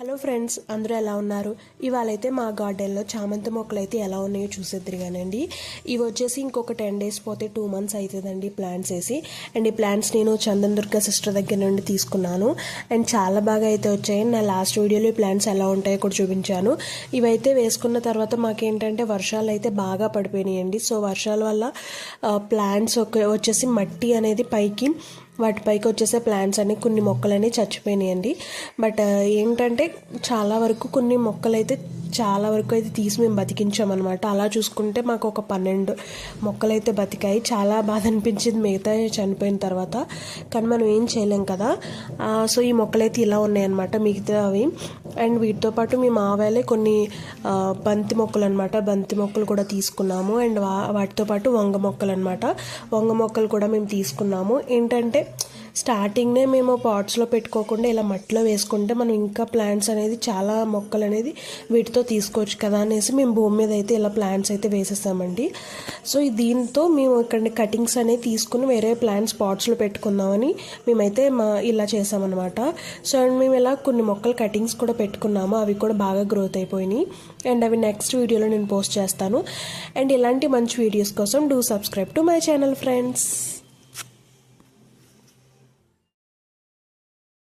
Hello friends అందరూ ఎలా ఉన్నారు? ఇవాళైతే మా గార్డెన్లో చామంతి మొక్కలు అయితే ఎలా ఉన్నాయో చూసేద్దరు కానండి ఇవి వచ్చేసి ఇంకొక టెన్ డేస్ పోతే టూ మంత్స్ అవుతుందండి ప్లాంట్స్ వేసి. అండ్ ఈ ప్లాంట్స్ నేను చందన్ దుర్గా సిస్టర్ దగ్గర నుండి తీసుకున్నాను. అండ్ చాలా బాగా అయితే వచ్చాయి. నా లాస్ట్ వీడియోలో ఈ ప్లాంట్స్ ఎలా ఉంటాయో కూడా చూపించాను. ఇవైతే వేసుకున్న తర్వాత మాకేంటంటే వర్షాలు అయితే బాగా పడిపోయినాయండి. సో వర్షాల వల్ల ప్లాంట్స్ వచ్చేసి మట్టి అనేది పైకి వాటిపైకి వచ్చేసే ప్లాంట్స్ అన్ని కొన్ని మొక్కలని చచ్చిపోయినాయండి. బట్ ఏంటంటే చాలా వరకు కొన్ని మొక్కలైతే చాలా వరకు అయితే తీసి మేము బతికించామన్నమాట. అలా చూసుకుంటే మాకు ఒక పన్నెండు మొక్కలు అయితే బతికాయి. చాలా బాధ అనిపించింది మిగతా చనిపోయిన తర్వాత. కానీ మనం ఏం చేయలేం కదా. సో ఈ మొక్కలు అయితే ఇలా ఉన్నాయన్నమాట మిగతా అవి. అండ్ వీటితో పాటు మేము ఆవేలే కొన్ని బంతి మొక్కలు అనమాట బంతి మొక్కలు కూడా తీసుకున్నాము. అండ్ వా వాటితో పాటు వంగ మొక్కలు అనమాట వంగ మొక్కలు కూడా మేము తీసుకున్నాము. ఏంటంటే స్టార్టింగ్నే మేము పాట్స్లో పెట్టుకోకుండా ఇలా మట్టిలో వేసుకుంటే మనం ఇంకా ప్లాంట్స్ అనేది చాలా మొక్కలు అనేది వీటితో తీసుకోవచ్చు కదా అనేసి మేము భూమి మీద అయితే ఇలా ప్లాంట్స్ అయితే వేసేసామండి సో దీంతో మేము ఇక్కడ కటింగ్స్ అనేవి తీసుకుని వేరే ప్లాంట్స్ పాట్స్లో పెట్టుకుందామని మేమైతే మా ఇలా చేసామన్నమాట. సో అండ్ మేము ఇలా కొన్ని మొక్కలు కటింగ్స్ కూడా పెట్టుకున్నాము. అవి కూడా బాగా గ్రోత్ అయిపోయినాయి. అండ్ అవి నెక్స్ట్ వీడియోలో నేను పోస్ట్ చేస్తాను. అండ్ ఇలాంటి మంచి వీడియోస్ కోసం do subscribe to my channel friends.